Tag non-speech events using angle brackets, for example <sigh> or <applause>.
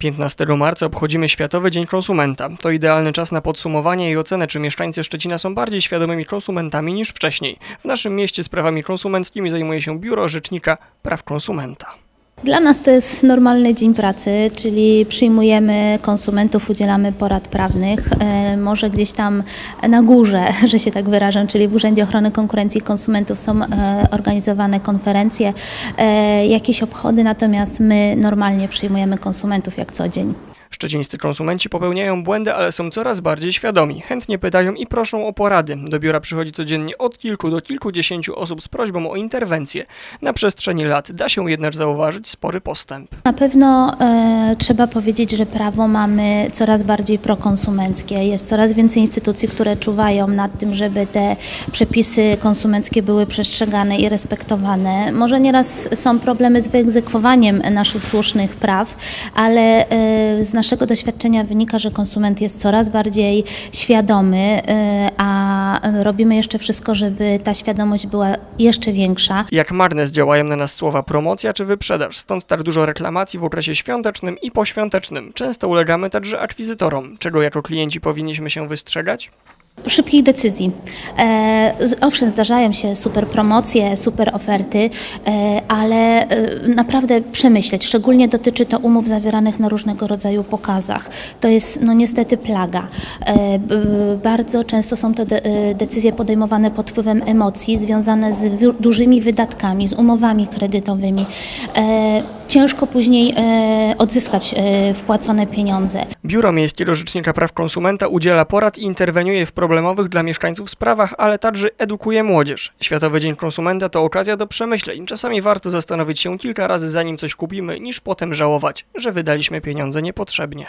15 marca obchodzimy Światowy Dzień Konsumenta. To idealny czas na podsumowanie i ocenę, czy mieszkańcy Szczecina są bardziej świadomymi konsumentami niż wcześniej. W naszym mieście sprawami konsumenckimi zajmuje się Biuro Rzecznika Praw Konsumenta. Dla nas to jest normalny dzień pracy, czyli przyjmujemy konsumentów, udzielamy porad prawnych. E, Może gdzieś tam na górze, <laughs> że się tak wyrażam, czyli w Urzędzie Ochrony Konkurencji i Konsumentów są e, organizowane konferencje, e, jakieś obchody, natomiast my normalnie przyjmujemy konsumentów jak co dzień. Szczecińscy konsumenci popełniają błędy, ale są coraz bardziej świadomi. Chętnie pytają i proszą o porady. Do biura przychodzi codziennie od kilku do kilkudziesięciu osób z prośbą o interwencję. Na przestrzeni lat da się jednak zauważyć spory postęp. Na pewno e, trzeba powiedzieć, że prawo mamy coraz bardziej prokonsumenckie. Jest coraz więcej instytucji, które czuwają nad tym, żeby te przepisy konsumenckie były przestrzegane i respektowane. Może nieraz są problemy z wyegzekwowaniem naszych słusznych praw, ale e, z naszego doświadczenia wynika, że konsument jest coraz bardziej świadomy, e, a robimy jeszcze wszystko, żeby ta świadomość była jeszcze większa. Jak marne działają na nas słowa promocja czy wyprzedaż, stąd tak dużo reklamacji w okresie świątecznym i poświątecznym. Często ulegamy także akwizytorom, czego jako klienci powinniśmy się wystrzegać. Szybkich decyzji. E, owszem, zdarzają się super promocje, super oferty, e, ale e, naprawdę przemyśleć. Szczególnie dotyczy to umów zawieranych na różnego rodzaju pokazach. To jest no niestety plaga. E, b, bardzo często są to de, e, decyzje podejmowane pod wpływem emocji, związane z wi- dużymi wydatkami, z umowami kredytowymi. E, ciężko później e, odzyskać e, wpłacone pieniądze. Biuro Miejskiego Rzecznika Praw Konsumenta udziela porad i interweniuje w problemowych dla mieszkańców sprawach, ale także edukuje młodzież. Światowy Dzień Konsumenta to okazja do przemyśleń. Czasami warto zastanowić się kilka razy zanim coś kupimy, niż potem żałować, że wydaliśmy pieniądze niepotrzebnie.